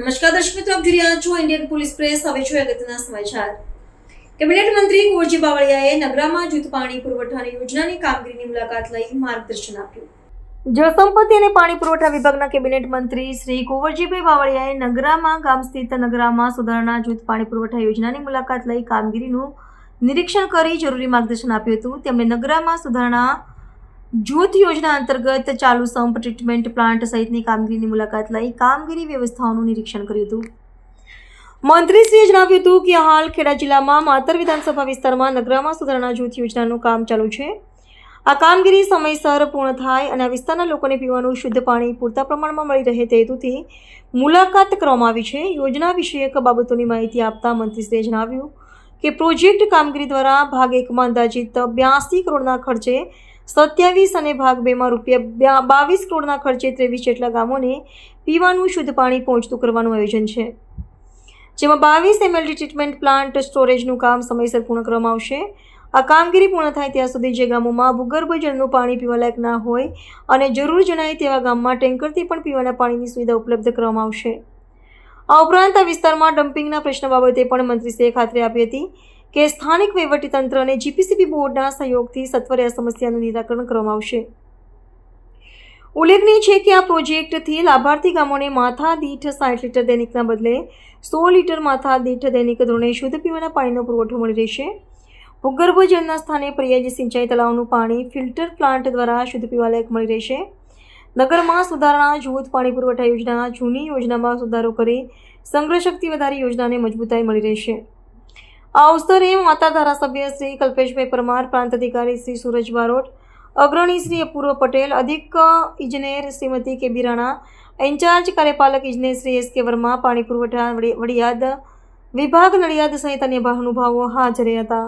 નમસ્કાર દર્શક મિત્રો, આપ જોઈ રહ્યા છો ઇન્ડિયન પોલીસ પ્રેસ હવે જોઈએ અગત્યના સમાચાર. કેબિનેટ મંત્રી કુંવરજી બાવળિયાએ નગરામાં જૂથ પાણી પુરવઠાની યોજનાની કામગીરીની મુલાકાત લઈ માર્ગદર્શન આપ્યું. જળસંપત્તિ અને પાણી પુરવઠા વિભાગના કેબિનેટ મંત્રી શ્રી કુંવરજીભાઈ બાવળિયાએ નગરામાં, ગામ સ્થિત નગરામાં સુધારણા જૂથ પાણી પુરવઠા યોજનાની મુલાકાત લઈ કામગીરીનું નિરીક્ષણ કરી જરૂરી માર્ગદર્શન આપ્યું હતું. તેમણે નગરામાં સુધારણા જૂથ યોજના અંતર્ગત ચાલુ સંપ ટ્રીટમેન્ટ પ્લાન્ટ સહિતની કામગીરીની મુલાકાત લઈ કામગીરી વ્યવસ્થાઓનું નિરીક્ષણ કર્યું હતું. મંત્રીશ્રીએ જણાવ્યું હતું કે હાલ ખેડા જિલ્લામાં માતર વિધાનસભા વિસ્તારમાં નગરામાં સુધારણા જૂથ યોજનાનું કામ ચાલુ છે. આ કામગીરી સમયસર પૂર્ણ થાય અને આ વિસ્તારના લોકોને પીવાનું શુદ્ધ પાણી પૂરતા પ્રમાણમાં મળી રહે તે હેતુથી મુલાકાત કરવામાં આવી છે. યોજના વિષયક બાબતોની માહિતી આપતા મંત્રીશ્રીએ જણાવ્યું કે પ્રોજેક્ટ કામગીરી દ્વારા ભાગ એકમાં અંદાજિત બ્યાસી કરોડના ખર્ચે સત્યાવીસ અને ભાગ બેમાં રૂપિયા બાવીસ કરોડના ખર્ચે ત્રેવીસ જેટલા ગામોને પીવાનું શુદ્ધ પાણી પહોંચતું કરવાનું આયોજન છે. જેમાં બાવીસ એમએલડી ટ્રીટમેન્ટ પ્લાન્ટ સ્ટોરેજનું કામ સમયસર પૂર્ણ કરવામાં આવશે. આ કામગીરી પૂર્ણ થાય ત્યાં સુધી જે ગામોમાં ભૂગર્ભ જળનું પાણી પીવાલાયક ના હોય અને જરૂર જણાય તેવા ગામમાં ટેન્કરથી પણ પીવાના પાણીની સુવિધા ઉપલબ્ધ કરવામાં આવશે. આ ઉપરાંત આ વિસ્તારમાં ડમ્પિંગના પ્રશ્ન બાબતે પણ મંત્રીશ્રીએ ખાતરી આપી હતી કે સ્થાનિક વહીવટીતંત્ર અને જીપીસીબી બોર્ડના સહયોગથી સત્વરે સમસ્યાનું નિરાકરણ કરવામાં આવશે. ઉલ્લેખનીય છે કે આ પ્રોજેક્ટથી લાભાર્થી ગામોને માથા દીઠ સાઠ લીટર દૈનિકના બદલે સો લીટર માથા દીઠ દૈનિક ધોરણે શુદ્ધ પીવાના પાણીનો પુરવઠો મળી રહેશે. ભૂગર્ભ જળના સ્થાને પર્યાય સિંચાઈ તળાવનું પાણી ફિલ્ટર પ્લાન્ટ દ્વારા શુદ્ધ પીવાલાયક મળી રહેશે. નગરમાં સુધારણા, જૂથ પાણી પુરવઠા યોજના, જૂની યોજનામાં સુધારો કરી સંગ્રહ શક્તિ વધારી યોજનાને મજબૂતાઈ મળી રહેશે. આ અવસરે માતા ધારાસભ્ય શ્રી કલ્પેશભાઈ પરમાર, પ્રાંત અધિકારી શ્રી સુરજ બારોટ, અગ્રણી શ્રી અપૂર્વ પટેલ, અધિક ઇજનેર શ્રીમતી કે રાણા, ઇન્ચાર્જ કાર્યપાલક ઇજનેર શ્રી એસ કે વર્મા, પાણી પુરવઠા વડિયાદ વિભાગ નડિયાદ સહિત અન્ય મહાનુભાવો હાજર હતા.